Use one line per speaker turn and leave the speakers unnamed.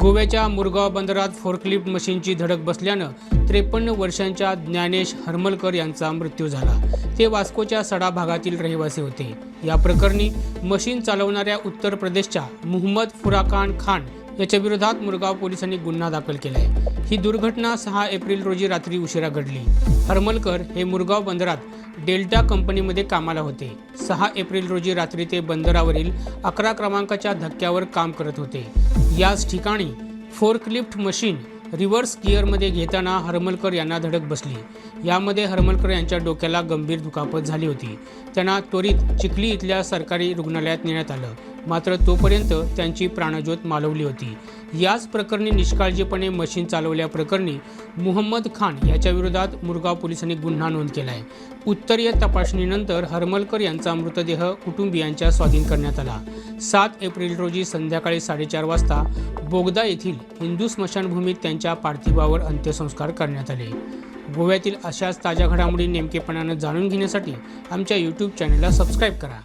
गोव्याच्या मुरगाव बंदरात फोर्कलिफ्ट मशीनची धडक बसल्यानं त्रेपन्न वर्षांच्या ज्ञानेश हरमलकर यांचा मृत्यू झाला. ते वास्कोच्या सडा भागातील रहिवासी होते. या प्रकरणी मशीन चालवणाऱ्या उत्तर प्रदेशच्या मुहम्मद फुराकान खान याच्या विरोधात मुरगाव पोलिसांनी गुन्हा दाखल केला आहे ही दुर्घटना सहा एप्रिल रोजी रात्री उशिरा घडली. हरमलकर हे मुरगाव बंदरात डेल्टा कंपनीमध्ये कामाला होते. सहा एप्रिल रोजी रात्री ते बंदरावरील अकरा क्रमांकाच्या धक्क्यावर काम करत होते. याच ठिकाणी फोर्कलिफ्ट मशीन रिव्हर्स गिअरमध्ये घेताना हरमलकर यांना धडक बसली. यामध्ये हरमलकर यांच्या डोक्याला गंभीर दुखापत झाली होती. त्यांना त्वरित चिखली इथल्या सरकारी रुग्णालयात नेण्यात आलं. मात्र तोपर्यंत त्यांची प्राणज्योत मालवली होती. याच प्रकरणी निष्काळजीपणे मशीन चालवल्याप्रकरणी मुहम्मद खान याच्या विरोधात मुरगाव पोलिसांनी गुन्हा नोंद केला आहे उत्तरीय तपासणीनंतर हरमलकर यांचा मृतदेह कुटुंबियांच्या स्वाधीन करण्यात आला. सात एप्रिल रोजी संध्याकाळी साडेचार वाजता बोगदा येथील हिंदू स्मशानभूमीत त्यांच्या पार्थिवावर अंत्यसंस्कार करण्यात आले. गोव्यातील अशाच ताज्या घडामोडी नेमकेपणानं जाणून घेण्यासाठी आमच्या यूट्यूब चॅनलला सबस्क्राईब करा.